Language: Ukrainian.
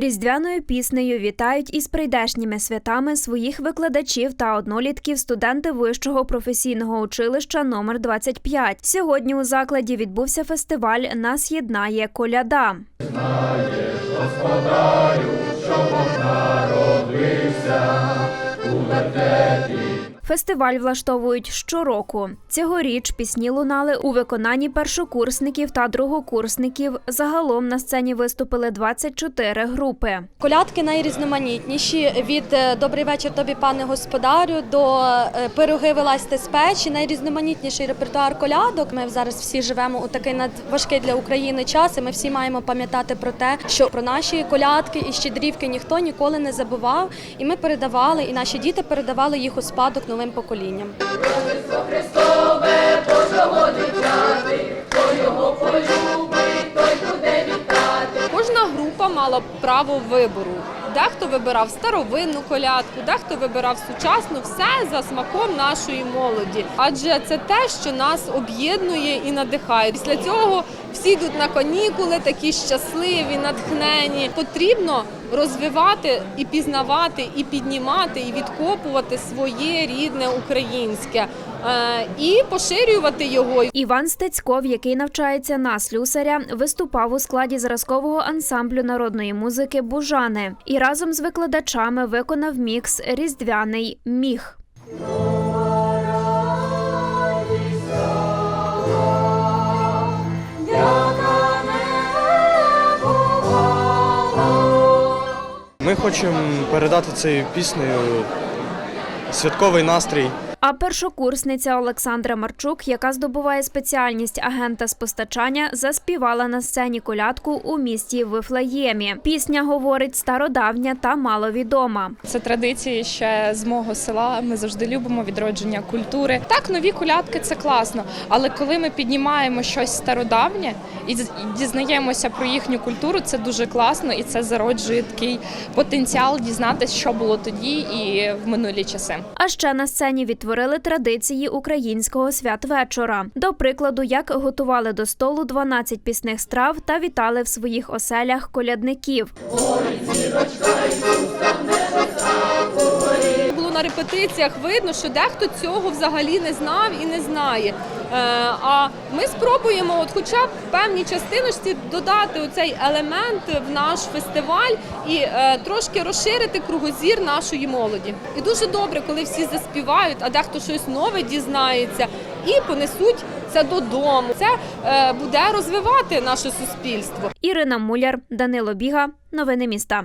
Різдвяною піснею вітають із прийдешніми святами своїх викладачів та однолітків студенти вищого професійного училища номер 25. Сьогодні у закладі відбувся фестиваль Нас єднає коляда. Фестиваль влаштовують щороку. Цьогоріч пісні лунали у виконанні першокурсників та другокурсників. Загалом на сцені виступили 24 групи. Колядки найрізноманітніші від е, Добрий вечір тобі, пане господарю до е, пироги вилазьте з печі. Найрізноманітніший репертуар колядок. Ми зараз всі живемо у такий надважкий для України час. і Ми всі маємо пам'ятати про те, що про наші колядки і щедрівки ніхто ніколи не забував. І ми передавали, і наші діти передавали їх у спадок новим поколінням. Кожна група мала право вибору. Дехто вибирав старовинну колядку, дехто вибирав сучасну, все за смаком нашої молоді. Адже це те, що нас об'єднує і надихає. Після цього всі йдуть на канікули, такі щасливі, натхнені. Потрібно розвивати і пізнавати, і піднімати, і відкопувати своє рідне українське е, і поширювати його. Іван Стецьков, який навчається на слюсаря, виступав у складі зразкового ансамблю народної музики Бужани і разом з викладачами виконав мікс Різдвяний міг. Ми хочемо передати цією піснею святковий настрій. А першокурсниця Олександра Марчук, яка здобуває спеціальність агента з постачання, заспівала на сцені колядку у місті Вифлеємі. Пісня говорить стародавня та маловідома. Це традиції ще з мого села. Ми завжди любимо відродження культури. Так, нові колядки це класно. Але коли ми піднімаємо щось стародавнє і дізнаємося про їхню культуру, це дуже класно і це зароджує такий потенціал дізнатися, що було тоді і в минулі часи. А ще на сцені відтворили традиції українського святвечора. До прикладу, як готували до столу 12 пісних страв та вітали в своїх оселях колядників. На репетиціях видно, що дехто цього взагалі не знав і не знає. Е, А ми спробуємо, от хоча б певній частиночці, додати оцей елемент в наш фестиваль і е, трошки розширити кругозір нашої молоді. І дуже добре, коли всі заспівають, а дехто щось нове дізнається і понесуть це додому. Це е, буде розвивати наше суспільство. Ірина Муляр, Данило Біга. Новини міста.